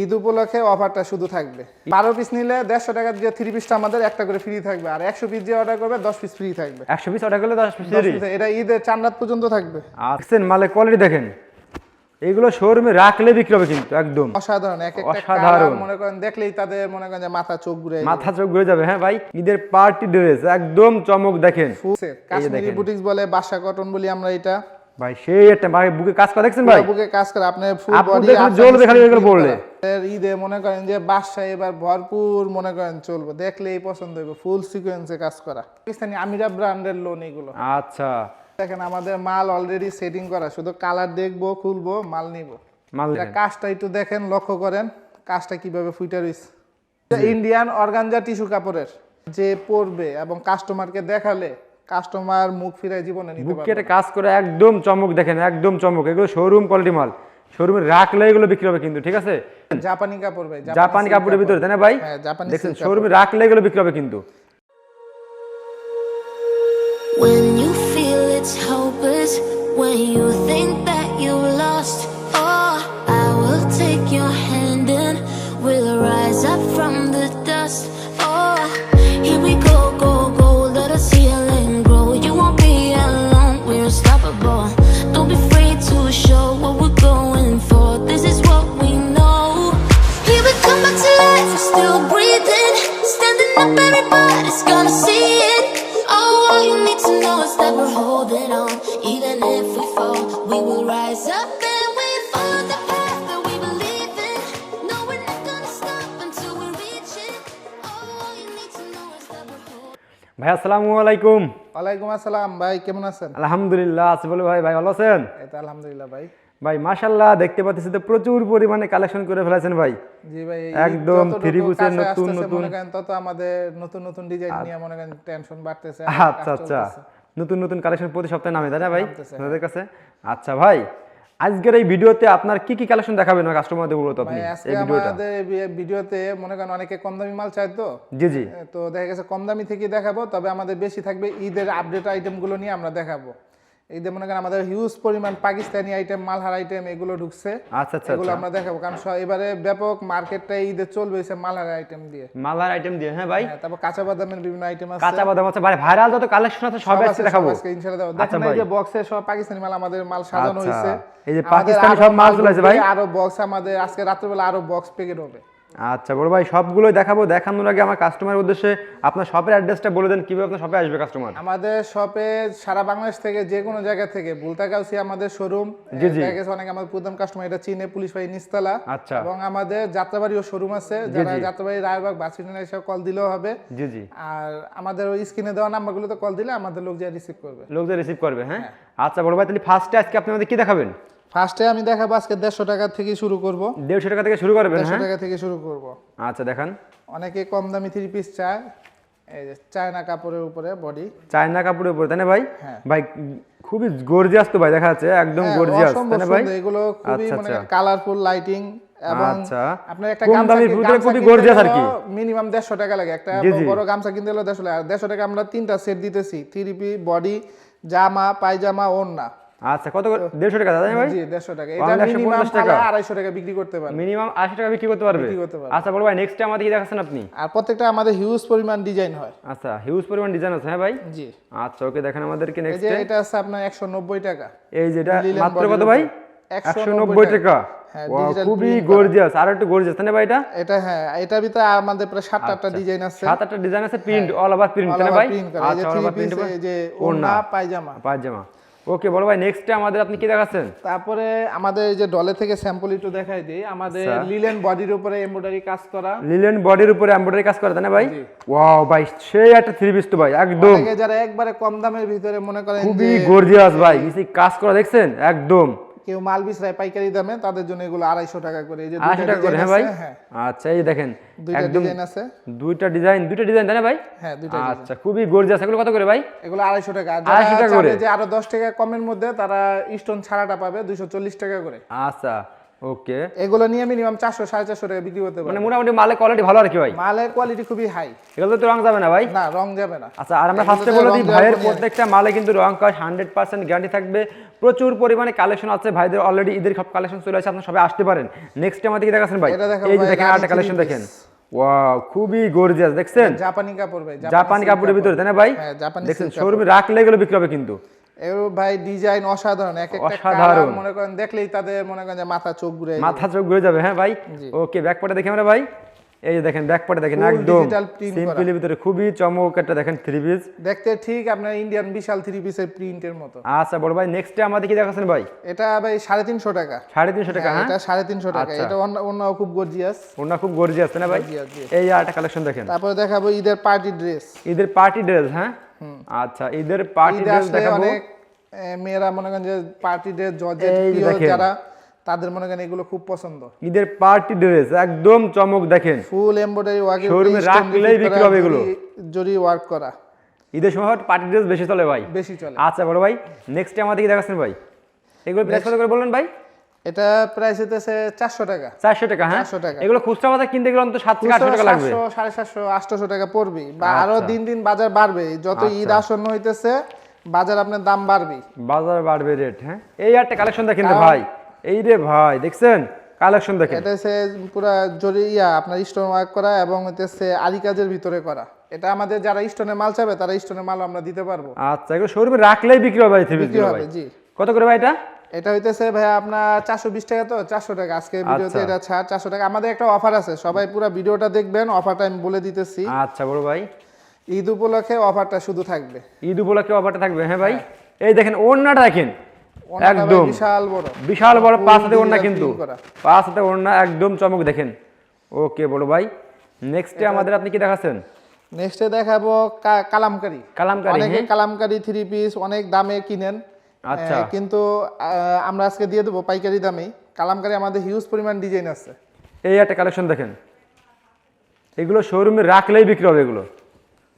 ঈদ উপলক্ষে অফারটা শুধু থাকবে। বারো পিস নিলে দেড়শো টাকা দিয়ে থ্রি পিসটা আমাদের একটা করে ফ্রি থাকবে আর একশো পিস যে অর্ডার করবে দশ পিস ফ্রি থাকবে। একশো পিস অর্ডার করলে দশ পিস এটা ঈদের চার রাত পর্যন্ত থাকবে। দেখছেন মালের কোয়ালিটি দেখেন। এইগুলো শোরুমে রাখলে বিক্রি হবে কিন্তু একদম। অসাধারণ এক একটা অসাধারণ। মনে করেন দেখলেই তাদের মনে করেন যে মাথা চোখ ঘুরে মাথা চোখ ঘুরে যাবে হ্যাঁ ভাই? ঈদের পার্টি ড্রেস একদম চমক দেখেন। কাশ্মীরি বুটিক্স বলে বাসা কটন বলি আমরা এটা। ভাই সেই একটা ভাই বুকে কাজ করে দেখছেন ভাই? বুকে কাজ করে আপনি ফুল বডি দেখলে জ্বলবে খালি এগুলো পরলে। ঈদে মনে করেন যে বাসা এবার ভরপুর মনে করেন চলবে দেখলেই পছন্দ হবে ফুল সিকোয়েন্সে কাজ করা। পাকিস্তানি আমিরা ব্র্যান্ডের লোন এগুলো। আচ্ছা। দেখেন আমাদের মাল অলরেডি সেটিং করা শুধু কালার দেখব খুলবো মাল নিব। মাল কাজটা একটু দেখেন লক্ষ্য করেন কাজটা কীভাবে ফুইটা রয়েছে ইন্ডিয়ান অর্গানজা টিস্যু কাপড়ের যে পরবে এবং কাস্টমারকে দেখালে কাস্টমার মুখ ফিরায় জীবনে নিতে পারবে কাজ করে একদম চমক দেখেন একদম চমক। এগুলো শোরুম কোয়ালিটি মাল। শোরুমে রাখলে এগুলো বিক্রি হবে কিন্তু ঠিক আছে? জাপানি কাপড় ভাই জাপানি কাপড়ের ভিতরে তাই না ভাই? হ্যাঁ জাপানি দেখছেন। শোরুমে রাখলে এগুলো বিক্রি হবে কিন্তু। When you feel it's hopeless, when you think that you lost, holding on. Even if we fall, we will rise up and we follow the path that we believe in. No, we're not gonna stop until we reach it. Oh, all you need to know is that we're holding ভাই আসসালামু আলাইকুম। ওয়ালাইকুম আসসালাম ভাই কেমন আছেন? আলহামদুলিল্লাহ আছে বলে ভাই ভাই ভালো আছেন? এই তো আলহামদুলিল্লাহ ভাই। ভাই মাশাল্লাহ দেখতে পাচ্ছি তো প্রচুর পরিমাণে কালেকশন করে ফেলেছেন ভাই। জি ভাই একদম এর কাছে নতুন নতুন- তত আমাদের নতুন নতুন ডিজাইন নিয়ে মনে করেন টেনশন বাড়তেছে আচ্ছা আচ্ছা। নতুন নতুন কালেকশন প্রতি সপ্তাহে নামে তাই না ভাই? আপনাদের কাছে? আচ্ছা ভাই আজকের এই ভিডিওতে আপনার কি কি কালেকশন দেখাবেন কাস্টমারদের বলতো আপনি? এই ভিডিওটা। ভিডিওতে মনে করেন অনেকে কম দামি মাল চায় তো। জি জি। তো দেখা গেছে কম দামি থেকে দেখাবো তবে আমাদের বেশি থাকবে ঈদের আপডেট আইটেমগুলো নিয়ে আমরা দেখাবো। ঈদে মনে করেন আমাদের হিউজ পরিমাণ পাকিস্তানি আইটেম মালহার আইটেম এগুলো ঢুকছে। আচ্ছা আচ্ছা এগুলো আমরা দেখাবো কারণ এবারে ব্যাপক মার্কেটটা ঈদে চলবে মালহার আইটেম দিয়ে। মালার আইটেম দিয়ে হ্যাঁ ভাই। হ্যাঁ, তারপর কাঁচা বাদামের বিভিন্ন আইটেম আছে। কাঁচা বাদাম আছে। ভাই ভাইরাল যত কালেকশন আছে সব আজকে আছে, দেখাবো। আজকে ইনশাআল্লাহ। আচ্ছা দেখেন এই যে বক্সে সব পাকিস্তানি মাল আমাদের মাল সাজানো আচ্ছা। হয়েছে এই যে পাকিস্তানি সব মাল চলে আসে ভাই? আরও বক্স আমাদের আজকে রাত্রেবেলা আরও বক্স প্যাকেট হবে। আচ্ছা বড় ভাই সবগুলোই দেখাবো। দেখানোর আগে আমার কাস্টমারের উদ্দেশ্যে আপনার শপের অ্যাড্রেসটা বলে দেন কীভাবে আপনার শপে আসবে কাস্টমার আমাদের শপে সারা বাংলাদেশ থেকে যে কোনো জায়গা থেকে বুলতাকাউসি আমাদের শোরুম জি, জি। অনেক আমাদের প্রধান কাস্টমার এটা চীনে পুলিশ বাড়ি নিস্তালা। আচ্ছা। এবং আমাদের যাত্রাবাড়িও শোরুম আছে যারা। যাত্রাবাড়ি রায়বাগ বাস স্ট্যান্ডে এসে কল দিলেও হবে। জি জি। আর আমাদের ওই স্ক্রিনে দেওয়া নাম্বারগুলোতে কল দিলে আমাদের লোক যা রিসিভ করবে। লোকদের রিসিভ করবে হ্যাঁ? আচ্ছা বড় ভাই তাহলে ফার্স্টে আজকে আপনি আমাদের কি দেখাবেন? ফার্স্টে আমি দেখাবো আজকে দেড়শো টাকা থেকে শুরু করব। দেড়শো টাকা থেকে শুরু করবেন দেড়শো হ্যাঁ? টাকা থেকে শুরু করব। আচ্ছা দেখান। অনেকে কম দামি থ্রি পিস চায়। এই যে চায়না কাপড়ের উপরে বডি চায়না কাপড়ের উপরে তাই না ভাই? হ্যাঁ। ভাই খুবই গর্জিয়াস তো ভাই দেখা যাচ্ছে একদম গর্জিয়াস তাই না ভাই? এগুলো খুবই আচ্ছা, মানে আচ্ছা। কালারফুল লাইটিং এবং আচ্ছা। আপনার একটা গামছা খুবই gorgeous আর কি। মিনিমাম দেড়শো টাকা লাগে। একটা। বড় গামছা কিনতে হলে দেড়শো টাকা। দেড়শো টাকা আমরা তিনটা সেট দিতেছি। থ্রি বডি জামা পায়জামা ওড়না। আচ্ছা কত করে? দেড়শো টাকা তাই না ভাই? জি দেড়শো টাকা। এটা মিনিমাম টাকা। বিক্রি করতে পারবে। মিনিমাম টাকা বিক্রি করতে পারবে? বিক্রি করতে পারবে। আচ্ছা বড় ভাই নেক্সট আমাদের কি দেখাচ্ছেন আপনি। আর প্রত্যেকটা আমাদের হিউজ পরিমাণ ডিজাইন হয়। আচ্ছা হিউজ পরিমাণ ডিজাইন আছে হ্যাঁ ভাই? জি। আচ্ছা ওকে দেখেন আমাদেরকে নেক্সট এটা আছে আপনার একশো নব্বই টাকা। এই মাত্র কত ভাই? একশো 190 নব্বই টাকা। হ্যাঁ, খুবই print করা। গর্জিয়াস আর একটু গর্জিয়াস তাই না ভাই এটা? এটা হ্যাঁ ভিতরে আমাদের প্রায় সাতটা আটটা ডিজাইন আছে। সাত আটটা ডিজাইন আছে প্রিন্ট অল ওভার প্রিন্ট তাই না ভাই? আচ্ছা অল ওভার প্রিন্ট যে ওড়না পায়জামা। পায়জামা। ওকে বড় ভাই নেক্সট আমাদের আপনি কি দেখাচ্ছেন? তারপরে আমাদের এই যে ডলে থেকে স্যাম্পল একটু দেখাই দিই। আমাদের। লিলেন বডির উপরে এমব্রয়ডারি কাজ করা। লিলেন বডির উপরে এমব্রয়ডারি কাজ করা তাই না ভাই? ওয়াও ভাই সেই একটা থ্রি পিস তো ভাই একদম। যারা একবারে কম দামের ভিতরে মনে করেন খুবই গর্জিয়াস ভাই কাজ করা দেখছেন? একদম। কেউ মাল বিছরায় পাইকারি দামে তাদের জন্য এগুলো আড়াইশো টাকা করে। এই যে টাকা করে হ্যাঁ ভাই? হ্যাঁ। আচ্ছা এই দেখেন দুইটা ডিজাইন আছে। দুইটা ডিজাইন দুইটা ডিজাইন তাই না ভাই? হ্যাঁ দুইটা আচ্ছা খুবই গর্জিয়াস এগুলো কত করে ভাই? এগুলো আড়াইশো টাকা। আড়াইশো টাকা করে? যে আরও দশ টাকা কমের মধ্যে তারা স্টোন ছাড়াটা পাবে দুইশো চল্লিশ টাকা করে। আচ্ছা ওকে এগুলো নিয়ে মিনিমাম চারশো সাড়ে চারশো টাকা বিক্রি করতে মানে মোটামুটি মালের কোয়ালিটি ভালো আর কি ভাই? মালের কোয়ালিটি খুবই হাই এগুলো তো রং যাবে না ভাই? না রং যাবে না। আচ্ছা আর আমরা ফার্স্টে বলে দিই ভাইয়ের ইয়ে। প্রত্যেকটা মালে কিন্তু রং কাজ হান্ড্রেড পার্সেন্ট গ্যারান্টি থাকবে। প্রচুর পরিমাণে কালেকশন আছে ভাইদের অলরেডি ঈদের সব কালেকশন চলে আসে আপনার সবাই আসতে পারেন। নেক্সট আমাদের কি দেখাচ্ছেন ভাই? এই যে দেখেন আরেকটা কালেকশন দেখেন। ওয়াও খুবই গর্জিয়াস দেখছেন? জাপানি কাপড় ভাই জাপানি কাপড়ের ভিতরে তাই না ভাই? হ্যাঁ জাপানি দেখছেন শোরুমে রাখলে এগুলো বিক্রি হবে কিন্তু। এগুলো ভাই ডিজাইন অসাধারণ। এক একটা কালার মনে করেন দেখলেই তাদের মনে করেন যে মাথা চোখ ঘুরে মাথা চোখ ঘুরে যাবে হ্যাঁ ভাই। ওকে ব্যাকপটে দেখি আমরা ভাই। এই যে দেখেন ব্যাকপাটে দেখেন একদম। সিম্পলের ভিতরে খুবই চমক একটা দেখেন থ্রি পিস দেখতে ঠিক আপনার ইন্ডিয়ান বিশাল থ্রি পিসের প্রিন্টের মতো। আচ্ছা বড় ভাই নেক্সটে আমাদের কি দেখাচ্ছেন ভাই? এটা ভাই সাড়ে তিনশো টাকা। সাড়ে তিনশো টাকা হ্যাঁ, হ্যাঁ? এটা সাড়ে তিনশো টাকা। আচ্ছা। এটা অন্য অন্য খুব গর্জিয়াস ওনা খুব গর্জিয়াস না ভাই। এই আরেকটা কালেকশন দেখেন। তারপরে দেখাবো ঈদের পার্টি ড্রেস ঈদের পার্টি ড্রেস হ্যাঁ? আচ্ছা ঈদের পার্টি ড্রেস দেখাবো। অনেক মেয়েরা মনে করেন যে পার্টি ড্রেস জর্জেট এই যে দেখেন। যারা তাদের মনে করেন এগুলো খুব পছন্দ। ঈদের পার্টি ড্রেস একদম চমক দেখেন। ফুল এমব্রয়ডারি ওয়ার্ক এ রাখলেই বিক্রি হবে এগুলো। জরি ওয়ার্ক করা। ঈদের সময় পার্টি ড্রেস বেশি চলে ভাই। বেশি চলে। আচ্ছা বড় ভাই নেক্সট আমাদের কি দেখাচ্ছেন ভাই? এগুলো প্রাইস কত করে বললেন ভাই? এটা প্রাইস হতেছে চারশো টাকা। চারশো টাকা হ্যাঁ? 400 টাকা। এগুলো খুচরা বাজার কিনতে গেলে অন্তত সাত থেকে আটশো টাকা লাগবে। সাড়ে সাতশো আটশোশো টাকা পড়বে বা আরও দিন দিন বাজার বাড়বে। যত ঈদ আচ্ছা। আসন্ন হইতেছে বাজার আপনার দাম বাড়বে। বাজার বাড়বে রেট হ্যাঁ? এই একটা কালেকশন দেখেন ভাই। এই রে ভাই দেখছেন? কালেকশন দেখেন। এটা হচ্ছে পুরা জরি ইয়া আপনার স্টোন ওয়ার্ক করা এবং হচ্ছে আরি কাজের ভিতরে করা। এটা আমাদের যারা স্টোনের মাল চাবে তারা স্টোনের মাল আমরা দিতে পারব। আচ্ছা এগুলো শোরুমে রাখলেই বিক্রি হবে ভাই বিক্রি হবে জি। কত করে ভাই এটা? এটা হইতেছে ভাই আপনার চারশো বিশ টাকা তো চারশো টাকা। আজকে ভিডিওতে আচ্ছা। এটা ছাড় চারশো টাকা। আমাদের একটা অফার আছে সবাই পুরো ভিডিওটা দেখবেন অফারটা আমি বলে দিতেছি। আচ্ছা বড় ভাই। ঈদ উপলক্ষে অফারটা শুধু থাকবে। ঈদ উপলক্ষে অফারটা থাকবে হ্যাঁ ভাই। এই দেখেন ওড়নাটা দেখেন। একদম। বিশাল বড়। বিশাল বড় পাঁচ হাতে ওড়না কিন্তু। পাঁচ হাতে ওড়না একদম চমক দেখেন। ওকে বড় ভাই। নেক্সটে আমাদের আপনি কি দেখাচ্ছেন? নেক্সটে দেখাবো কালামকারি। কালামকারি অনেকে হ্যাঁ কালামকারি থ্রি পিস অনেক দামে কিনেন। আচ্ছা। কিন্তু আমরা আজকে দিয়ে দেবো পাইকারি দামেই। কালামকারি আমাদের হিউজ পরিমাণ ডিজাইন আছে। এই একটা কালেকশন দেখেন। এগুলো শোরুমে রাখলেই বিক্রি হবে এগুলো।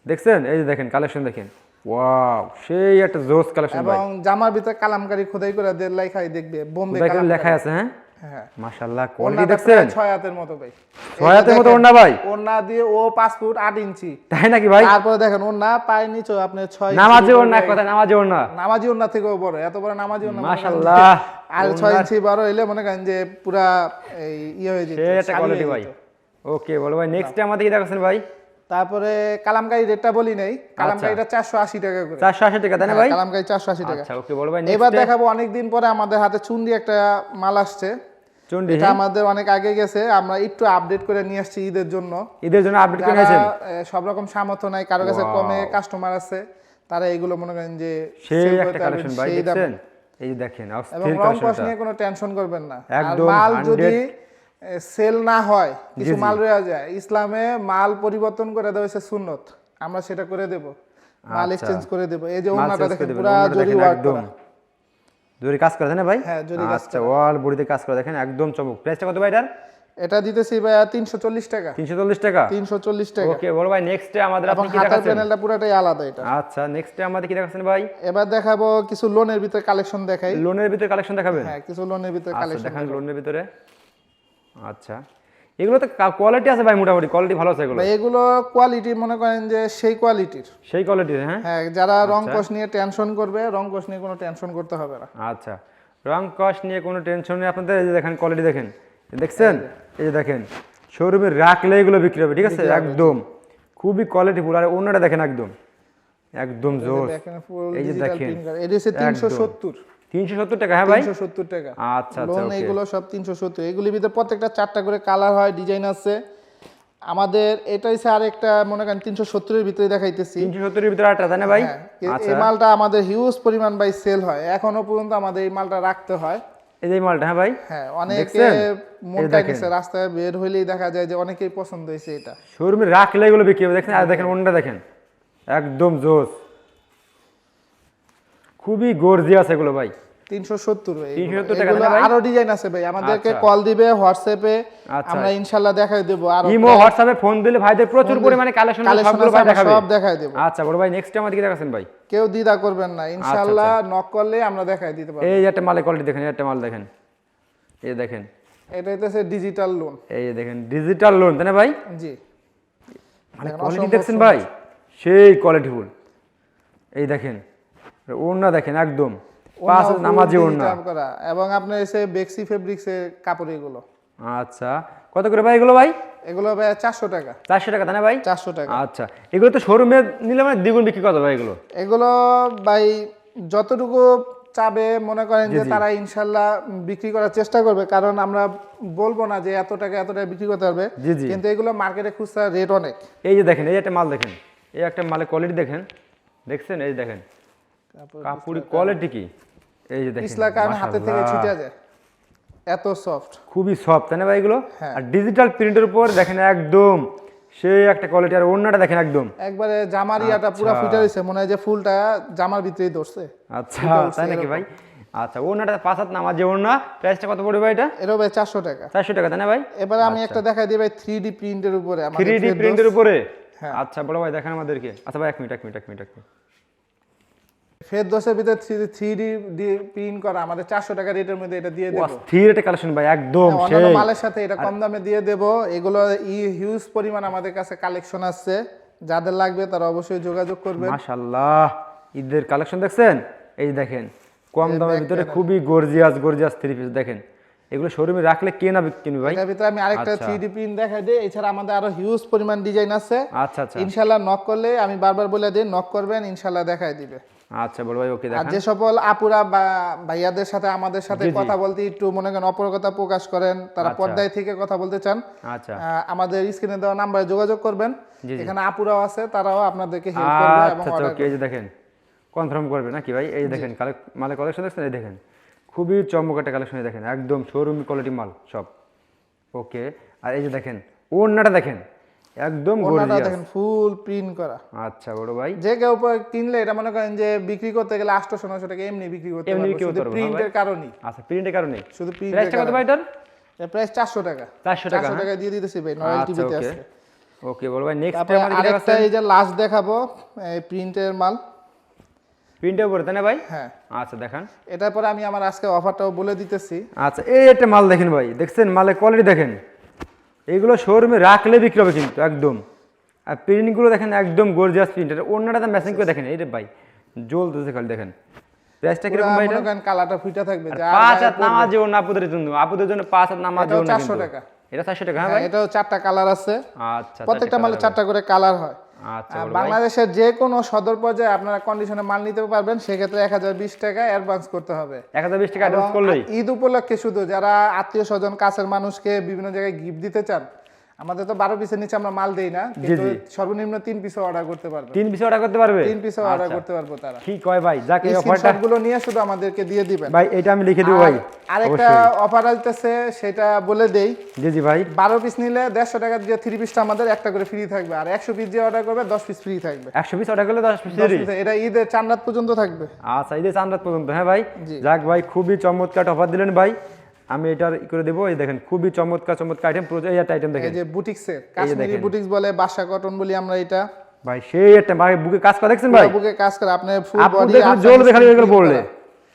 দেখছেন? এই যে দেখেন কালেকশন দেখেন। ওয়াও সেই একটা জোস কালেকশন এবং জামার ভিতরে কালামকারি খোদাই করে লেখাই দেখবে বোম্বে দেখেন লেখা আছে হ্যাঁ? হ্যাঁ। মাশাআল্লাহ কোয়ালিটি দেখছেন? হাতের মতো ভাই ছয় হাতের মতো ওড়না ভাই ওড়না দিয়ে ও পাঁচ ফুট আট ইঞ্চি। তাই নাকি ভাই? তারপরে দেখেন ওড়না পায়ের নিচে আপনি ছয় ইঞ্চি নামাজে ভাই। কথা নামাজে ওড়না। নামাজি ওড়না থেকেও বড় এত বড় নামাজি ওড়না মনে মাশাআল্লাহ। আর ছয় ইঞ্চি বড় হইলে মনে করেন যে পুরা এই ইয়ে হয়ে যেত সেই একটা কোয়ালিটি ভাই ওকে বলো ভাই নেক্সট আমাদের কি দেখাচ্ছেন ভাই? তারপরে কালামকারি রেটটা বলি নেই। কালামকারিটা চারশো আশি টাকা করে। চারশো আশি টাকা তাই না ভাই? কালামকারি চারশো আশি টাকা। আচ্ছা ওকে বলো ভাই এবার দেখাবো অনেকদিন পরে আমাদের হাতে চুন্ডি একটা মাল আসছে। চন্ডি এটা আমাদের অনেক আগে গেছে আমরা একটু আপডেট করে নিয়ে আসছি ঈদের জন্য। ঈদের জন্য আপডেট করে নিয়েছেন? সব রকম সামর্থ্য নাই কারও কাছে কমে কাস্টমার আছে তারা এগুলো মনে করেন যে সেই একটা কালেকশন ভাই দেখছেন? এই দেখেন এবং রং নিয়ে কোনো টেনশন করবেন না। আর মাল যদি সেল না হয় কিছু মাল রয়ে যায় ইসলামে মাল পরিবর্তন করে দেওয়া হয়েছে সুন্নত। আমরা সেটা করে দেব মাল আচ্ছা। এক্সচেঞ্জ করে দেব। এই যে ওনাটা দেখেন পুরো জরি ওয়ার্ক করা। জরি কাজ করে না ভাই? হ্যাঁ, জরি কাজ আচ্ছা ওয়াল বডিতে কাজ করে দেখেন একদম চমক। প্রাইসটা কত ভাই এটার? এটা দিতেছি তিনশো চল্লিশ টাকা। তিনশো চল্লিশ টাকা? তিনশো চল্লিশ টাকা। ওকে বল ভাই নেক্সটে আমাদের আপনি কি দেখাচ্ছেন? প্যানেলটা পুরোটাই আলাদা এটা। আচ্ছা নেক্সটে আমাদের কি দেখাচ্ছেন ভাই? এবার দেখাবো কিছু লোনের ভিতরে কালেকশন দেখাই। লোনের ভিতরে কালেকশন দেখাবেন? হ্যাঁ কিছু লোনের ভিতরে আচ্ছা কালেকশন দেখান লোনের ভিতরে। আচ্ছা। এগুলো তো কোয়ালিটি আছে ভাই মোটামুটি কোয়ালিটি ভালো আছে এগুলো। এগুলো কোয়ালিটি মনে করেন যে সেই কোয়ালিটির সেই কোয়ালিটির হ্যাঁ? হ্যাঁ যারা রং কোষ নিয়ে টেনশন করবে রং কোষ নিয়ে কোনো টেনশন করতে হবে না। আচ্ছা। রং কস্ট নিয়ে কোনো টেনশন নেই আপনাদের এই যে দেখেন কোয়ালিটি দেখেন। দেখছেন? এই যে দেখেন শোরুমে রাখলে এগুলো বিক্রি হবে ঠিক আছে? একদম। খুবই কোয়ালিটি ফুল আর অন্যটা দেখেন একদম। একদম জোর এই যে দেখেন। এটা হচ্ছে তিনশো সত্তর। তিনশো সত্তর টাকা হ্যাঁ ভাই? তিনশো সত্তর টাকা। আচ্ছা আচ্ছা লোন. এইগুলো সব তিনশো সত্তর। এগুলির ভিতরে প্রত্যেকটা চারটা করে কালার হয় ডিজাইন আছে। আমাদের এটা হচ্ছে আরেকটা মনে করেন তিনশো সত্তরের ভিতরে দেখাইতেছি। তিনশো সত্তরের ভিতরে আটটা তাই না ভাই? হ্যাঁ, আচ্ছা। এই মালটা আমাদের হিউজ পরিমাণ বাই সেল হয়। এখনও পর্যন্ত আমাদের এই মালটা রাখতে হয়। এই যে মালটা হ্যাঁ ভাই? হ্যাঁ অনেকে এই গেছে রাস্তায় বের হইলেই দেখা যায় যে অনেকেই পছন্দ হয়েছে এটা। শোরুমে রাখলে এগুলো বিক্রি হবে। দেখেন আর দেখেন অন্যটা দেখেন। একদম জোস। খুবই গর্জিয়াস এগুলো ভাই। তিনশো সত্তর 370 টাকা ভাই? আরও ডিজাইন আছে ভাই। আমাদেরকে আচ্ছা। কল দিবে হোয়াটসঅ্যাপে আচ্ছা। আমরা ইনশাল্লাহ দেখাই দেবো আর ইমো হোয়াটসঅ্যাপে ফোন দিলে ভাইদের প্রচুর পরিমাণে কালেকশন কালেকশন সবগুলো ভাই দেখাবে। সব দেখাই দেবো। আচ্ছা বড় ভাই নেক্সট আমাদের কি দেখাচ্ছেন ভাই। কেউ দ্বিধা করবেন না। ইনশাল্লাহ আচ্ছা। নক করলে আমরা দেখাই দিতে পারব। এই একটা মালের কোয়ালিটি দেখেন একটা মাল দেখেন। এই দেখেন। এটা হইতেছে ডিজিটাল লোন এই দেখেন ডিজিটাল লোন তাই না ভাই? জি। মানে কোয়ালিটি দেখছেন ভাই? সেই এই দেখেন। ওড়না দেখেন একদম। পাঁচ নামাজি ওড়না। এবং আপনার এসে বেক্সি ফেব্রিক্সের কাপড় এগুলো। আচ্ছা। কত করে ভাই এগুলো ভাই? এগুলো ভাই চারশো টাকা। চারশো টাকা তাই ভাই? চারশো টাকা। আচ্ছা। এগুলো তো শোরুমে নিলে মানে দ্বিগুণ বিক্রি কত ভাই এগুলো? এগুলো ভাই যতটুকু চাবে মনে করেন যে তারা ইনশাল্লাহ বিক্রি করার চেষ্টা করবে। কারণ আমরা বলব না যে এত টাকা এত টাকা বিক্রি করতে পারবে। কিন্তু এগুলো মার্কেটে খুচরা রেট অনেক। এই যে দেখেন এই একটা মাল দেখেন। এই একটা মালের কোয়ালিটি দেখেন। দেখছেন? এই যে দেখেন। কাপড়ি কোয়ালিটি কি? এই যে দেখেন পিছলা কান হাতে থেকে। ছুটে যায়। এত সফট খুবই সফট তাই না ভাই এগুলো? হ্যাঁ। আর ডিজিটাল প্রিন্টের উপর দেখেন একদম সেই একটা কোয়ালিটি আর ওড়নাটা দেখেন একদম। একবারে জামার ইয়াটা পুরো ফুটে রয়েছে মনে হয় যে ফুলটা জামার ভিতরেই ধরছে। আচ্ছা তাই নাকি ভাই? আচ্ছা ওড়নাটা পাঁচ হাত নামার যে ওড়না প্রাইসটা কত পড়বে ভাই এটা? এটাও ভাই চারশো টাকা। চারশো টাকা তাই না ভাই? এবার আমি একটা দেখাই দিই ভাই থ্রি ডি প্রিন্টের উপরে আমাদের থ্রি ডি প্রিন্টের উপরে? হ্যাঁ। আচ্ছা বড় ভাই দেখেন আমাদেরকে। আচ্ছা ভাই এক মিনিট এক মিনিট এক মিনিট এক মিনিট। ফেরদোসের ভিতরে থ্রি ডি প্রিন্ট করা আমাদের চারশো টাকা রেটের মধ্যে এটা দিয়ে দেবো। স্থির একটা কালেকশন ভাই একদম অন্যান্য মালের সাথে এটা কম দামে দিয়ে দেব। এগুলো ই হিউজ পরিমাণ আমাদের কাছে কালেকশন আছে। যাদের লাগবে তারা অবশ্যই যোগাযোগ করবেন। ঈদের কালেকশন দেখছেন? এই দেখেন কম দামের ভিতরে খুবই গর্জিয়াস গর্জিয়াস থ্রি পিস দেখেন। এগুলো শোরুমে রাখলে কে না কিনবে ভাই? এটার ভিতরে আমি আরেকটা আচ্ছা। থ্রি ডি প্রিন্ট দেখাই দিই। এছাড়া আমাদের আরও হিউজ পরিমাণ ডিজাইন আছে। আচ্ছা আচ্ছা। ইনশাল্লাহ নক করলে আমি বারবার বলে দিই নক করবেন ইনশাল্লাহ দেখাই দিবে। আচ্ছা বড় ভাই ওকে দেখান। যে সকল আপুরা বা ভাইয়াদের সাথে আমাদের সাথে কথা বলতে একটু মনে করেন অপরকতা প্রকাশ করেন তারা আচ্ছা। পর্দায় থেকে কথা বলতে চান আচ্ছা। আমাদের স্ক্রিনে দেওয়া নাম্বারে যোগাযোগ করবেন। এখানে আপুরাও আছে তারাও আপনাদেরকে হেল্প করবে এবং আচ্ছা আচ্ছা order ওকে এই যে দেখেন কনফার্ম করবে নাকি ভাই? এই দেখেন কালেক মালে কালেকশন দেখছেন? এই দেখেন খুবই চমক একটা কালেকশন দেখেন একদম শোরুম কোয়ালিটি মাল সব। ওকে আর এই যে দেখেন ওড়নাটা দেখেন একদম ওনাটা দেখেন ফুল প্রিন্ট করা। আচ্ছা বড় ভাই। যে কেউ কিনলে এটা মনে করেন যে বিক্রি করতে গেলে আটশো নশো টাকা এমনি বিক্রি করতে এমনি বিক্রি করতে প্রিন্টের কারণেই। আচ্ছা প্রিন্টের কারণে শুধু প্রাইসটা কত প্রিন্টের ভাই এটার? প্রাইস চারশো টাকা। 400 টাকা, হ্যাঁ? টাকা দিয়ে দিতেছি ভাই নয়েল আচ্ছা টিভিতে আছে। ওকে বড় ভাই নেক্সট তারপরে আমাদের আরেকটা এই যে লাস্ট দেখাবো এই প্রিন্টের মাল। প্রিন্টের উপরে তাই না ভাই? হ্যাঁ। আচ্ছা দেখান। এটার পরে আমি আমার আজকে অফারটাও বলে দিতেছি। আচ্ছা এই একটা মাল দেখেন ভাই দেখছেন? মালের কোয়ালিটি দেখেন। এইগুলো শোরুমে রাখলে বিক্রি হবে কিন্তু একদম। আর প্রিন্টগুলো দেখেন একদম গর্জিয়াস প্রিন্ট এটা অন্যটা ম্যাচিং করে দেখেন। এই রে ভাই জ্বলতেছে খালি দেখেন। প্রাইসটা কীরকম ভাই এটা? কালারটা ফুটা থাকবে পাঁচ হাত নামাজ ও না আপুদের জন্য। আপুদের জন্য পাঁচ হাত নামাজ ও না 400 টাকা। এটা চারশো টাকা হ্যাঁ হ্যাঁ, ভাই? এটাও চারটা কালার আছে। আচ্ছা প্রত্যেকটা মালে চারটা করে কালার হয়। আচ্ছা। বাংলাদেশের যে কোনো সদর পর্যায়ে আপনারা কন্ডিশনে মাল নিতে পারবেন সেক্ষেত্রে এক হাজার বিশ টাকা অ্যাডভান্স করতে হবে এক হাজার বিশ টাকা অ্যাডভান্স করলেই ঈদ উপলক্ষে শুধু যারা আত্মীয় স্বজন কাছের মানুষকে বিভিন্ন জায়গায় গিফট দিতে চান আমাদের তো বারো পিসের নিচে আমরা মাল দেই না কিন্তু সর্বনিম্ন তিন পিসও অর্ডার করতে পারবে। তিন পিস অর্ডার করতে পারবে? তিন পিসও অর্ডার আচ্ছা। করতে পারব তারা। কি কয় ভাই? যাক অফারটা গুলো নিয়ে শুধু আমাদেরকে দিয়ে দিবেন। ভাই এটা আমি লিখে দিব ভাই। আর আরেকটা অফার আসতেছে সেটা বলে দেই। জি জি ভাই। বারো পিস নিলে দেড়শো টাকার যে থ্রি পিসটা আমাদের একটা করে ফ্রি থাকবে। আর একশো পিস যে অর্ডার করবে দশ পিস ফ্রি থাকবে। একশো পিস অর্ডার করলে দশ পিস piece, এটা ঈদের চার রাত পর্যন্ত থাকবে। আচ্ছা যে চান রাত পর্যন্ত হ্যাঁ ভাই। যাক ভাই খুবই চমৎকার অফার দিলেন ভাই। আমি এটার ই করে দেবো এই দেখেন খুবই চমৎকার চমৎকার আইটেম প্রচুর এই একটা আইটেম দেখেন। এই যে বুটিক্সের কাশ্মীরি। বুটিক্স বলে বাসা কটন বলি আমরা এটা। ভাই সেই একটা ভাই বুকে কাজ করে দেখছেন ভাই? বুকে কাজ করে আপনার ফুল আপনি বডি দেখেন জ্বলবে খালি এগুলো পড়লে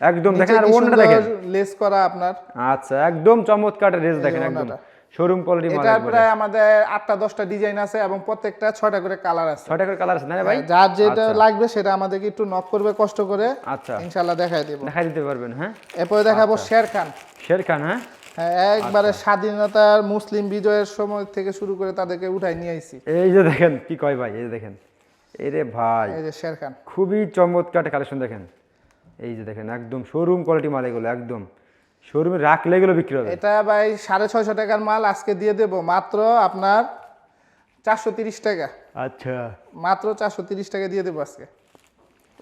একদম দেখেন আর ওন্নাটা দেখেন। লেস করা আপনার। আচ্ছা একদম চমৎকার রেস দেখেন একদম। শোরুম কোয়ালিটি এটার প্রায় আমাদের আটটা দশটা ডিজাইন আছে এবং প্রত্যেকটা ছয়টা করে কালার আছে। ছয়টা করে কালার আছে না ভাই? যার যেটা লাগবে সেটা আমাদেরকে একটু নক করবে কষ্ট করে আচ্ছা। ইনশাল্লাহ দেখাই দিব। দেখাই দিতে পারবেন হ্যাঁ? এরপরে দেখাবো শের খান শের খান হ্যাঁ? হ্যাঁ একবারে আচ্ছা। স্বাধীনতার মুসলিম বিজয়ের সময় থেকে শুরু করে তাদেরকে উঠাই নিয়ে আইছি। এই যে দেখেন কি কয় ভাই এই যে দেখেন। এই রে ভাই এই যে শের খান খুবই চমৎকার কালেকশন দেখেন। এই যে দেখেন একদম শোরুম কোয়ালিটি মাল এগুলো একদম। শোরুমে রাখলে এগুলো বিক্রি হবে। এটা ভাই সাড়ে ছয়শো টাকার মাল আজকে দিয়ে দেবো। মাত্র আপনার চারশো তিরিশ টাকা। আচ্ছা। মাত্র চারশো তিরিশ টাকা দিয়ে দেবো আজকে।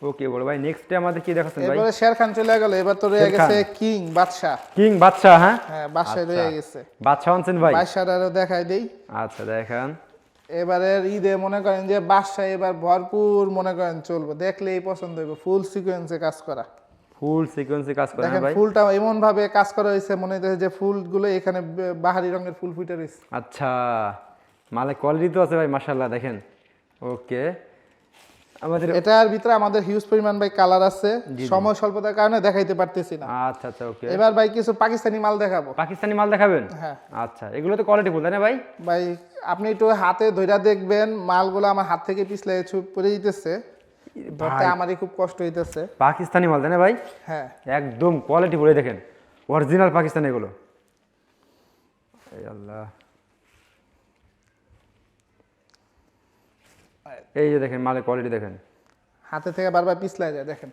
ওকে বড় ভাই নেক্সট আমাদের কি দেখাচ্ছেন ভাই? এরপরে শের খান চলে গেল। এবার তো রয়ে গেছে কিং বাদশাহ। কিং বাদশা হ্যাঁ? হ্যাঁ বাদশাহ আচ্ছা। রয়ে গেছে। বাদশা আনছেন ভাই? বাদশাহটারও দেখাই দেই। আচ্ছা দেখান। এবারের ঈদে মনে করেন যে বাদশাহ এবার ভরপুর মনে করেন চলবে। দেখলেই পছন্দ হইবে। ফুল সিকোয়েন্সে কাজ করা। ফুল সিকোয়েন্সে কাজ দেখেন ভাই? ফুলটা এমন ভাবে কাজ করা হয়েছে মনে হচ্ছে যে ফুলগুলো এখানে বাহারি রঙের ফুল ফুটে রয়েছে। আচ্ছা মালে কোয়ালিটি তো আছে ভাই মাশাল্লাহ দেখেন। ওকে। আমাদের এটার ভিতরে আমাদের হিউজ পরিমাণ ভাই কালার আছে। সময় স্বল্পতার কারণে দেখাইতে পারতেছি না। আচ্ছা আচ্ছা ওকে। এবার ভাই কিছু পাকিস্তানি মাল দেখাবো। পাকিস্তানি মাল দেখাবেন? হ্যাঁ। আচ্ছা এগুলো তো কোয়ালিটি ফুল তাই না ভাই? ভাই আপনি একটু হাতে ধইরা দেখবেন মালগুলো আমার হাত থেকে পিছলে পড়ে দিতেছে ধরতে আমারই খুব কষ্ট হইতেছে। পাকিস্তানি মাল ভাই? হ্যাঁ। একদম কোয়ালিটি এই দেখেন। অরিজিনাল পাকিস্তানি এগুলো। এই আল্লাহ। এই যে দেখেন মালের কোয়ালিটি দেখেন। হাতে থেকে বারবার পিছলাই যায় দেখেন।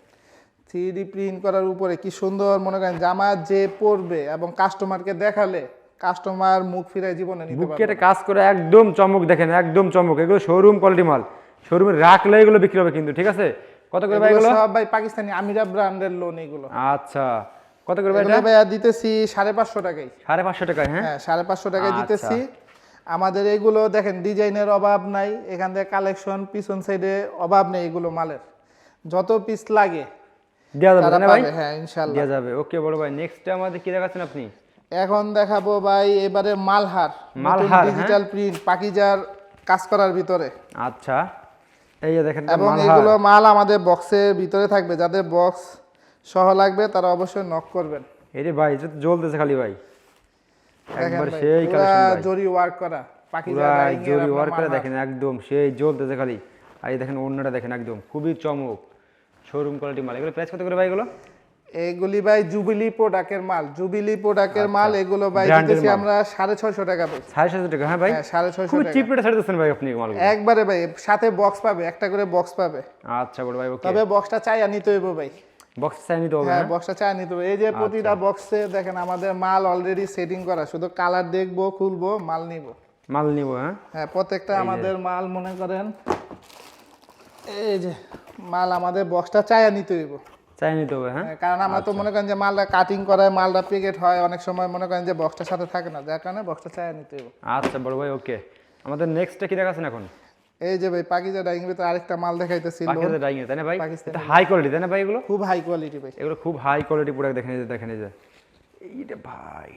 থ্রি প্রিন্ট করার উপরে কি সুন্দর মনে করেন জামা যে পরবে এবং কাস্টমারকে দেখালে কাস্টমার মুখ ফিরে জীবনে নিতে পারবে কাজ করে একদম চমক দেখেন একদম চমক। এগুলো শোরুম কোয়ালিটি মাল। শোরুমে রাখলে এগুলো বিক্রি হবে কিন্তু ঠিক আছে? কত করে ভাই এগুলো সব ভাই পাকিস্তানি আমিরা ব্র্যান্ডের লোন এগুলো। আচ্ছা কত করে ভাই এটা? ভাইয়া দিতেছি সাড়ে পাঁচশো টাকাই সাড়ে পাঁচশো টাকায় হ্যাঁ? হ্যাঁ সাড়ে পাঁচশো টাকায় আচ্ছা। দিতেছি। আমাদের এগুলো দেখেন ডিজাইনের অভাব নাই এখান থেকে কালেকশন পিছন সাইডে অভাব নেই এগুলো মালের। যত পিস লাগে দেওয়া যাবে না ভাই? হ্যাঁ ইনশাল্লাহ দেওয়া যাবে। ওকে বড় ভাই নেক্সট আমাদের কি দেখাচ্ছেন আপনি? এখন দেখাবো ভাই এবারে মালহার। মালহার, হ্যাঁ। ডিজিটাল প্রিন্ট পাকিজার কাজ করার ভিতরে। আচ্ছা। এই দেখেন এবং এগুলো মাল আমাদের বক্সের ভিতরে থাকবে। যাদের বক্স সহ লাগবে তারা অবশ্যই নক করবেন। এরে ভাই এটা তো জ্বলতেছে খালি ভাই। একবার সেই কালেকশন জরি ওয়ার্ক করা পাকিজা পুরা ডাইং এর জরি ওয়ার্ক করে দেখেন একদম সেই জ্বলতেছে খালি। আর এই দেখেন অন্যটা দেখেন একদম খুবই চমক। শোরুম কোয়ালিটি মাল। এগুলো প্রাইস কত করে ভাই এগুলো? এগুলি ভাই জুবিলি প্রোডাক্টের মাল। জুবিলি প্রোডাক্টের মাল এগুলো ভাই আচ্ছা। দিতেছি আমরা সাড়ে ছয়শো টাকা পাই সাড়ে সাতশো টাকা হ্যাঁ ভাই? হ্যাঁ সাড়ে ছয়শো টাকা। চিপ রেটে ছাড়ে দিচ্ছেন ভাই আপনি মালগুলো। একবারে ভাই সাথে বক্স পাবে একটা করে বক্স পাবে। আচ্ছা বড় ভাই ওকে তবে বক্সটা চাইয়া নিতে হইব ভাই। বক্স চাই নিতে হবে হ্যাঁ হ্যাঁ? বক্সটা চাইয়া নিতে হবে। এই যে প্রতিটা বক্সে দেখেন আমাদের মাল অলরেডি সেটিং করা শুধু কালার দেখব খুলবো মাল নিব। মাল নিব হ্যাঁ? হ্যাঁ প্রত্যেকটা আমাদের মাল মনে করেন এই যে মাল আমাদের বক্সটা চাইয়া নিতে হইব। চাই নিতে হবে হ্যাঁ? হ্যাঁ, কারণ আমরা তো মনে করেন যে মালটা কাটিং করায় মালটা প্যাকেট হয় অনেক সময় মনে করেন যে বক্সটার সাথে থাকে না যার কারণে বক্সটা চাইয়া নিতে আচ্ছা বড় ভাই ওকে আমাদের নেক্সটটা কি দেখাচ্ছেন এখন? এই যে ভাই পাকিজা ডাইং ভিতরে আরেকটা মাল দেখাইতেছি পাকিস্তান ডাইং তাই না ভাই? এটা হাই কোয়ালিটি তাই না ভাই এগুলো? খুব হাই কোয়ালিটি ভাই। এগুলো খুব হাই কোয়ালিটি প্রোডাক্ট দেখেন এই যে দেখেন এই যে। এইটা ভাই।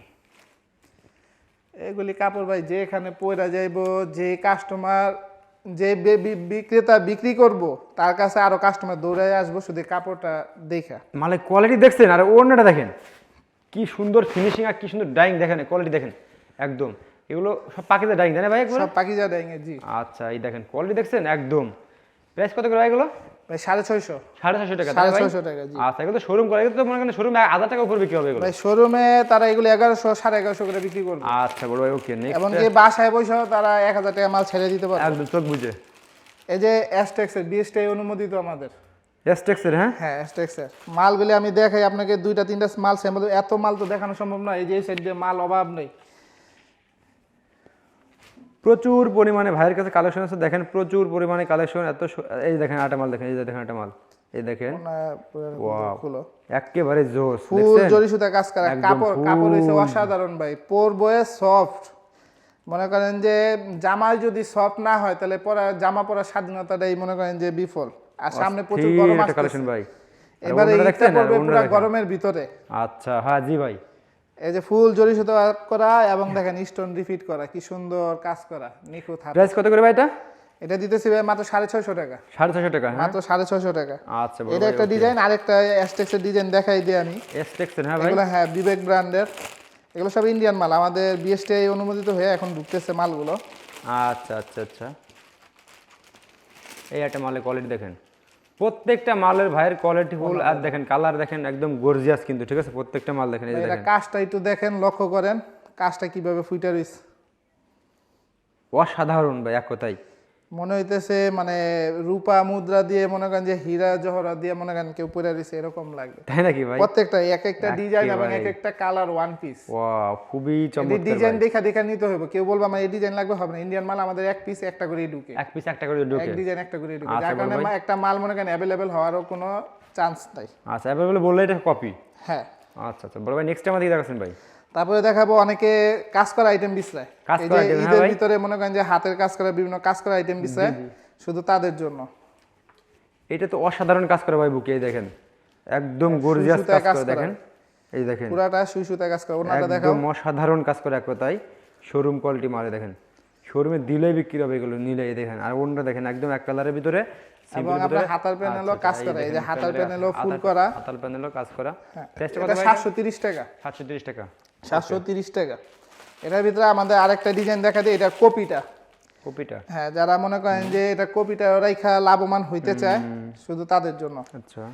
এগুলি কাপড় ভাই যে এখানে পয়রা যাইব যে কাস্টমার যে বিক্রেতা বিক্রি করব তার কাছে আরও কাস্টমার দৌড়ে আসব শুধু কাপড়টা দেখা। মানে কোয়ালিটি দেখছেন আর অন্যটা দেখেন। কি সুন্দর ফিনিশিং আর কি সুন্দর ডাইং দেখেন কোয়ালিটি দেখেন একদম। এগুলো সব পাকিজা ডাইং জানে ভাই এগুলো? সব পাকিজা ডাইং জি। আচ্ছা এই দেখেন কোয়ালিটি দেখছেন একদম। প্রাইস কত করে ভাই এগুলো? সাড়ে ছয়শো। সাড়ে ছশো টাকা সাড়ে ছয়শো টাকা আচ্ছা এগুলো শোরুম করে এগুলো তো মনে করেন শোরুমে হাজার টাকা উপর বিক্রি হবে এগুলো। শোরুমে তারা এগুলো এগারোশো সাড়ে এগারোশো করে বিক্রি করবে। আচ্ছা বড় ভাই ওকে এমনকি বাসায় বসেও তারা এক হাজার টাকা মাল ছেড়ে দিতে পারবে। একদম চোখ বুঝে এই যে অ্যাস্টেক্সের বিএসটাই অনুমোদিত আমাদের। হ্যাঁ? হ্যাঁ অ্যাস্টেক্সের মালগুলি আমি দেখাই আপনাকে দুইটা তিনটা মাল স্যাম্পল এত মাল তো দেখানো সম্ভব না এই যে এই সাইড দিয়ে মাল অভাব নেই। প্রচুর পরিমাণে ভাইয়ের কাছে কালেকশন আছে। দেখেন প্রচুর পরিমাণে কালেকশন এত এই দেখেন আটা মাল দেখেন এই দেখেন আটা মাল। এই দেখেন। একেবারে জোস ফুল জরি সুতা কাজ করা কাপড় কাপড় full। অসাধারণ ভাই পরবো সফট মনে করেন যে জামা যদি সফট না হয় তাহলে পরা জামা পরার স্বাধীনতাটাই মনে করেন যে বিফল। আর সামনে প্রচুর গরম একটা কালেকশন ভাই। এবারে ঈদটা পড়বে পুরো গরমের ভিতরে। আচ্ছা হ্যাঁ জি ভাই। এই যে ফুল জরি সুতা করা এবং দেখেন স্টোন রিফিট করা কি সুন্দর কাজ করা নিখুঁত হাতে। প্রাইস কত করে ভাই এটা? এটা দিতেছি ভাই মাত্র সাড়ে ছয়শো টাকা। সাড়ে ছশো টাকা হ্যাঁ? মাত্র সাড়ে ছয়শো টাকা। আচ্ছা এটা একটা ডিজাইন আরেকটা অ্যাস্টেক্সের ডিজাইন দেখাই দিই আমি। এসটেক্সের হ্যাঁ ভাই? এগুলো হ্যাঁ বিবেক ব্র্যান্ডের এগুলো সব ইন্ডিয়ান মাল আমাদের বিএসটিআই অনুমোদিত হয়ে এখন ঢুকতেছে মালগুলো। আচ্ছা আচ্ছা আচ্ছা। এই একটা মালের কোয়ালিটি দেখেন। প্রত্যেকটা মালের ভাইয়ের কোয়ালিটি ফুল আর দেখেন কালার দেখেন একদম গর্জিয়াস কিন্তু ঠিক আছে? প্রত্যেকটা মাল দেখেন কাজটা একটু দেখেন লক্ষ্য করেন কাজটা কীভাবে ফুইটার রয়েছে অসাধারণ ভাই এক কথাই মনে হইতেছে মানে রূপা মুদ্রা দিয়ে মনে করেন যে হীরা জহরা দিয়ে মনে করেন কেউ পরে রয়েছে এরকম লাগবে তাই নাকি ভাই? প্রত্যেকটা এক একটা ডিজাইন এবং এক একটা কালার ওয়ান পিস ওয়াও খুবই চমৎকার ডিজাইন দেখা দেখা নিতে হবে কেউ বলবে আমার এই ডিজাইন লাগবে হবে না। ইন্ডিয়ান মাল আমাদের এক পিস একটা করে ঢুকে। এক পিস একটা করে ঢুকে। এক ডিজাইন একটা করে ঢুকে। আচ্ছা, যার কারণে একটা মাল মনে করেন অ্যাভেলেবেল হওয়ারও কোনো চান্স নাই। আচ্ছা এবার বলে বললে এটা কপি হ্যাঁ। আচ্ছা আচ্ছা। বড় ভাই নেক্সট আমাদের দেখাচ্ছেন ভাই? তারপরে দেখাবো অনেকে কাজ করা আইটেম বিছরায় হ্যাঁ ঈদের ভিতরে মনে করেন যে হাতের কাজ করা বিভিন্ন কাজ করা আইটেম বিছরায় শুধু তাদের জন্য। এটা তো অসাধারণ কাজ করে ভাই বুকে দেখেন। একদম গর্জিয়াস কাজ কাজ করে। দেখেন। এই দেখেন। পুরাটা সুই সুতা কাজ করা ওনাটা দেখাও। একদম অসাধারণ কাজ করে এক কথায়। শোরুম কোয়ালিটি মালে দেখেন। শোরুমে দিলেই বিক্রি হবে এগুলো নিলে এই দেখেন। আর অন্য দেখেন একদম এক কালারের ভিতরে এবং আপনার হাতার প্যানেলও কাজ করা এই যে হাতার প্যানেলও ফুল করা। হাতার প্যানেলও কাজ করা। প্রাইসটা কত এটা ভাই? সাতশো তিরিশ টাকা। সাতশো তিরিশ টাকা। সাতশো তিরিশ টাকা। এটার ভিতরে আমাদের আরেকটা ডিজাইন দেখা দিই এটা কপিটা। কপিটা? হ্যাঁ যারা মনে করেন যে এটা কপিটা রাইখা লাভবান হইতে চায় শুধু তাদের জন্য। আচ্ছা।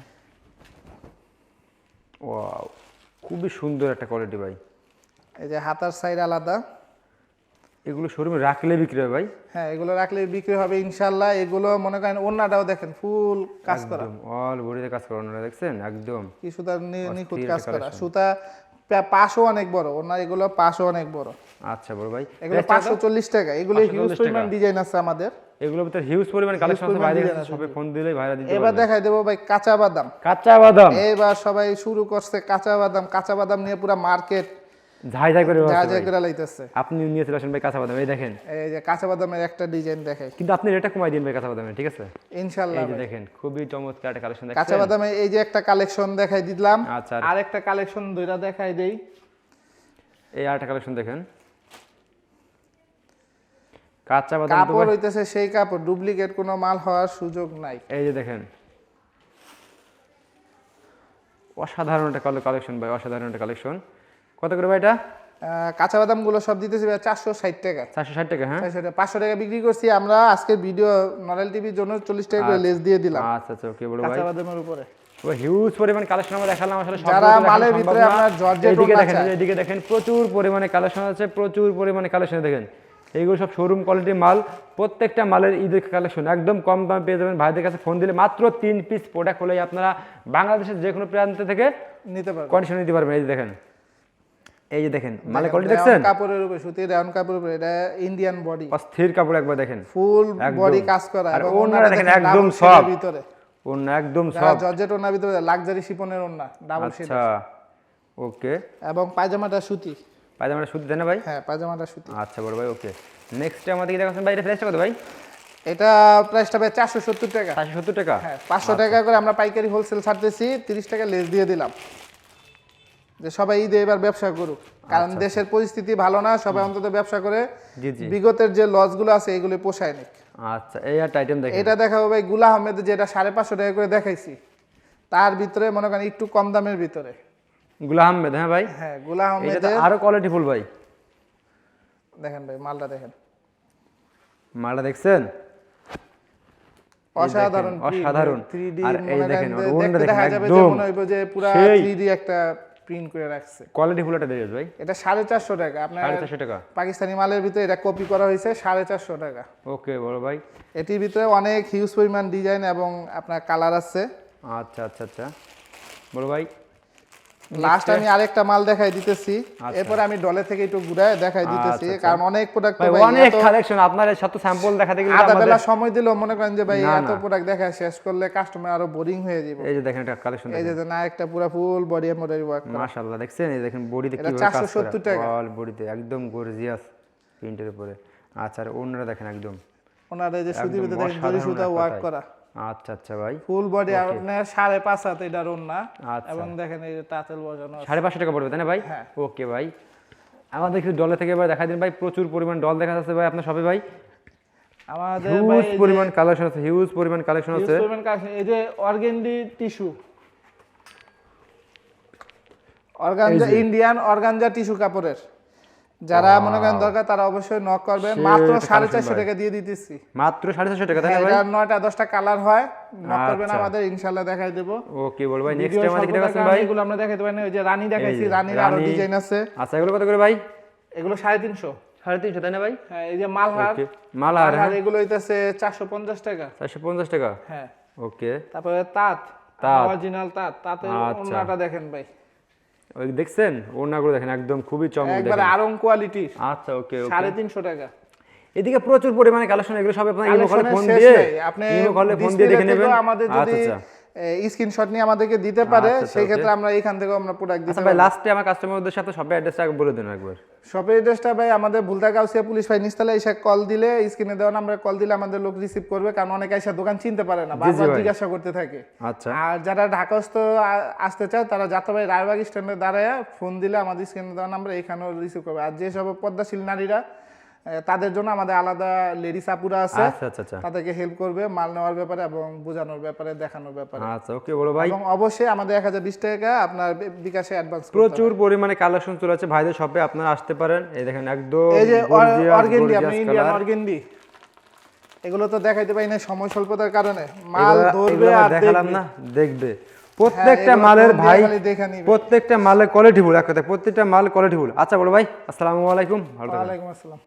ওয়াও খুবই সুন্দর একটা কোয়ালিটি ভাই। এই যে হাতার সাইড আলাদা। এগুলো শোরুমে রাখলে বিক্রি হয় ভাই? হ্যাঁ এগুলো রাখলে বিক্রি হবে ইনশাল্লাহ এগুলো মনে করেন অন্যটাও দেখেন ফুল কাজ করা। একদম অল বডিতে কাজ করা ওনারা দেখছেন? একদম। কি সুতার নি- নিখুঁত কাজ করা। সুতা পাশও অনেক বড়। ওনার এগুলো পাশও অনেক বড়। আচ্ছা বড় ভাই। এগুলো পাঁচশো চল্লিশ টাকা। এগুলো হিউজ পরিমাণ ডিজাইন আছে আমাদের। এগুলোর ভিতরে হিউজ পরিমাণ কালেকশন আছে। বাইরে কাছে ফোন দিলে ভাইরা দিতে এবার দেখাই দেবো ভাই কাঁচা বাদাম। কাঁচা বাদাম। এবার সবাই শুরু করছে কাঁচা বাদাম। কাঁচা বাদাম নিয়ে পুরো মার্কেট ঝাই ঝাই করে যা ভাই। করে লাইতেছে। আপনি নিয়ে চলে আসেন ভাই কাঁচা বাদাম এই দেখেন। এই যে কাঁচা বাদামের একটা ডিজাইন দেখাই। কিন্তু আপনি রেটটা কমাই দিন ভাই কাঁচা বাদামে ঠিক আছে? ইনশাল্লাহ এই যে দেখেন খুবই চমৎকার একটা কালেকশন কাঁচা বাদামে এই যে একটা কালেকশন দেখাই দিলাম। আচ্ছা আর একটা কালেকশন দুইটা দেখাই দেই। এই আরেকটা কালেকশন দেখেন। কাঁচা বাদাম কাপড় হইতেছে সেই কাপড় ডুপ্লিকেট কোনো মাল হওয়ার সুযোগ নাই। এই যে দেখেন। অসাধারণ একটা কালেকশন ভাই অসাধারণ একটা কালেকশন কত করে ভাই এটা? কাঁচা বাদামগুলো সব দিতেছি চারশো ষাট টাকা। চারশো ষাট টাকা হ্যাঁ? চারশো টাকা। পাঁচশো টাকা বিক্রি করছি আমরা আজকের ভিডিও নরেল টিভির জন্য চল্লিশ টাকা করে লেস দিয়ে দিলাম। আচ্ছা আচ্ছা ওকে বড় ভাই। কাঁচা বাদামের উপরে হিউজ পরিমাণ কালেকশন আমরা দেখালাম আসলে যারা মালের ভিতরে না। জর্জেট এইদিকে দেখেন এদিকে দেখেন প্রচুর পরিমাণে কালেকশন আছে প্রচুর পরিমাণে কালেকশন দেখেন। এইগুলো সব শোরুম কোয়ালিটির মাল প্রত্যেকটা মালের ঈদের কালেকশন একদম কম দামে পেয়ে যাবেন। ভাইদের কাছে ফোন দিলে মাত্র তিন পিস প্রোডাক্ট হলেই আপনারা বাংলাদেশের যে কোনো প্রান্ত থেকে নিতে পারবেন। কন্ডিশন নিতে পারবেন। এই দেখেন এই যে দেখেন মালের কোয়ালিটি দেখছেন? কাপড়ের উপরে সুতির রাউন্ড কাপড়ের উপরে এটা ইন্ডিয়ান বডি অস্থির কাপড় একবার দেখেন। ফুল বডি কাজ করা আর ওড়নাটা দেখেন একদম soft। ভিতরে। অন্য একদম সব। জর্জেট ওড়নার ভিতরে লাক্সারি শিপনের ওড়না ডাবল শেড আচ্ছা ওকে। এবং পায়জামাটা সুতি। পায়জামাটা সুতি দেন ভাই? হ্যাঁ পায়জামাটা সুতি। আচ্ছা বড় ভাই ওকে। নেক্সট আমাদের কি দেখাচ্ছেন ভাই এটা প্রাইসটা কত ভাই? এটা প্রাইসটা ভাই চারশো সত্তর টাকা। চারশো সত্তর টাকা? হ্যাঁ পাঁচশো টাকা করে আমরা পাইকারি হোলসেল ছাড়তেছি তিরিশ টাকা লেস দিয়ে দিলাম। যে সবাই ঈদে এবার ব্যবসা করুক। কারণ দেশের পরিস্থিতি ভালো না সবাই অন্তত ব্যবসা করে বিগতের যে লসগুলো আছে এগুলো পোষায় নিক। আচ্ছা এই একটা আইটেম দেখেন। এটা দেখাবো ভাই গুলা আহমেদ যেটা সাড়ে পাঁচশো টাকা করে দেখাইছি। তার ভিতরে মনে করেন একটু কম দামের ভিতরে। গুলাম আহমেদ হ্যাঁ ভাই? হ্যাঁ গুলা আহমেদের আরও ভাই। দেখেন ভাই মালটা দেখেন। মালটা দেখছেন? অসাধারণ অসাধারণ। 3D আর এই দেখেন, একদম মনে হইব যে পুরা সেই। 3D একটা প্রিন্ট করে রাখছে। কোয়ালিটি ফুল একটা দেখেন ভাই এটা সাড়ে চারশো টাকা। আপনার সাড়ে চারশো টাকা। পাকিস্তানি মালের ভিতরে এটা কপি করা হয়েছে সাড়ে চারশো টাকা। ওকে বড় ভাই। এটির ভিতরে অনেক হিউজ পরিমাণ ডিজাইন এবং আপনার কালার আছে। আচ্ছা আচ্ছা আচ্ছা। বড় ভাই লাস্ট আমি আরেকটা মাল দেখাই দিতেছি। এরপরে আমি ডলে থেকে একটু ঘুরায় দেখাই দিতেছি আচ্ছা, কারণ অনেক প্রোডাক্ট ভাই অনেক কালেকশন আপনার সাথে স্যাম্পল দেখাতে গেলে আধা বেলা সময় দিলেও মনে করেন যে ভাই এত প্রোডাক্ট দেখা শেষ করলে কাস্টমার আরও বোরিং হয়ে যাবে। এই যে দেখেন একটা কালেকশন এই যে না একটা পুরো ফুল বডি এমব্রয়ডারি ওয়ার্ক মাশাআল্লাহ দেখছেন? এই দেখেন বডিতে কীভাবে কাজ 470 টাকা। অল বডিতে একদম গর্জিয়াস প্রিন্টের উপরে। আচ্ছা আর অন্যরা দেখেন একদম। ওনার এই যে ভিতরে দেখেন জরি সুতা ওয়ার্ক করা। আচ্ছা আচ্ছা ভাই। ফুল বডি আপনার সাড়ে পাঁচ হাত এটার ওন্না আচ্ছা। এবং দেখেন এই যে তাঁতেল বসানো সাড়ে পাঁচশো টাকা পড়বে তাই না ভাই? হ্যাঁ। ওকে ভাই। আমাদের কিছু ডলে থেকে এবার দেখা দিন ভাই প্রচুর পরিমাণ ডল দেখা যাচ্ছে ভাই আপনার সবে ভাই। আমাদের হিউজ পরিমাণ কালেকশন আছে হিউজ পরিমাণ কালেকশন আছে। পরিমাণ এই যে organdy tissue organza Indian organza tissue কাপড়ের। যারা মনে করেন দরকার তারা অবশ্যই নক করবেন। মাত্র সাড়ে চারশো। টাকা দিয়ে দিতেছি। মাত্র সাড়ে চারশো টাকা ভাই? এটা নয়টা দশটা কালার হয় নক করবেন আচ্ছা। আমাদের ইনশাল্লাহ দেখাই দেবো। ওকে বল ভাই নেক্সট ভিডিও আমাদের কি দেখাচ্ছেন ভাই? এগুলো আমরা দেখাইতে পারি ওই যে রানী দেখাইছি রানীর আরও ডিজাইন আছে। আচ্ছা এগুলো কত করে ভাই? এগুলো সাড়ে তিনশো। সাড়ে তিনশো তাই না ভাই? হ্যাঁ এই যে মালহার। মালার হ্যাঁ মালহার এগুলো হইতেছে চারশো পঞ্চাশ টাকা। চারশো পঞ্চাশ টাকা? হ্যাঁ। ওকে তারপরে তাঁত তাঁত। অরিজিনাল তাঁত। তাঁতের আচ্ছা। ওন্নাটা দেখেন ভাই। দেখছেন? ওড়নাগুলো দেখেন একদম খুবই চমক একবারে আরং কোয়ালিটি আচ্ছা ওকে ওকে। সাড়ে তিনশো টাকা। এদিকে প্রচুর পরিমাণে কালেকশন এগুলো সব আপনার ইমো কলে ফোন দিয়ে আপনি ইমো কলে ফোন দিয়ে দেখে নেবেন। আমাদের আচ্ছা যদি আচ্ছা। স্ক্রিনশট নিয়ে আমাদেরকে দিতে পারে আচ্ছা, আচ্ছা, সেই ক্ষেত্রে আমরা এখান থেকেও আমরা প্রোডাক্ট দিতে আচ্ছা ভাই লাস্টে আমার কাস্টমারদের সাথে সবাই অ্যাড্রেসটা বলে দেন একবার। শপের এড্রেসটা ভাই আমাদের ভুলতা গাউসিয়া পুলিশ ভাই নিস্তালা এসে কল দিলে স্ক্রিনে দেওয়া নাম্বারে কল দিলে আমাদের লোক রিসিভ করবে কারণ অনেকে এসে দোকান চিনতে পারে না বারবার জিজ্ঞাসা করতে থাকে। আচ্ছা। আর যারা ঢাকাস্থ আসতে চায় তারা যাত্রাবাড়ি রায়বাগ স্ট্যান্ডে দাঁড়ায় ফোন দিলে আমাদের স্ক্রিনে দেওয়া নাম্বার এখানেও রিসিভ করবে। আর যেসব পদ্মাশীল নারীরা তাদের জন্য আমাদের আলাদা লেডিস আপুরা আছে। আচ্ছা আচ্ছা আচ্ছা। তাদেরকে হেল্প করবে মাল নেওয়ার ব্যাপারে এবং বোঝানোর ব্যাপারে দেখানোর ব্যাপারে। আচ্ছা ওকে বড় ভাই। এবং অবশ্যই আমাদের এক হাজার বিশ টাকা আপনার বিকাশে অ্যাডভান্স প্রচুর পরিমাণে কালেকশন চলে আছে ভাইদের শপে আপনারা আসতে পারেন। এই দেখেন একদম এই যে অর্গেন্ডি আপনি ইন্ডিয়ান অর্গেন্ডি এগুলো তো দেখাইতে পারি না সময় স্বল্পতার কারণে। মাল ধরবে আর দেখালাম না দেখবে। প্রত্যেকটা মালের ভাই। প্রত্যেকটা মালের কোয়ালিটি ফুল এক কথায়। প্রত্যেকটা মাল কোয়ালিটি ফুল আচ্ছা বড় ভাই আসসালামু আলাইকুম। ভালো থাকবেন। ওয়ালাইকুম আসসালাম।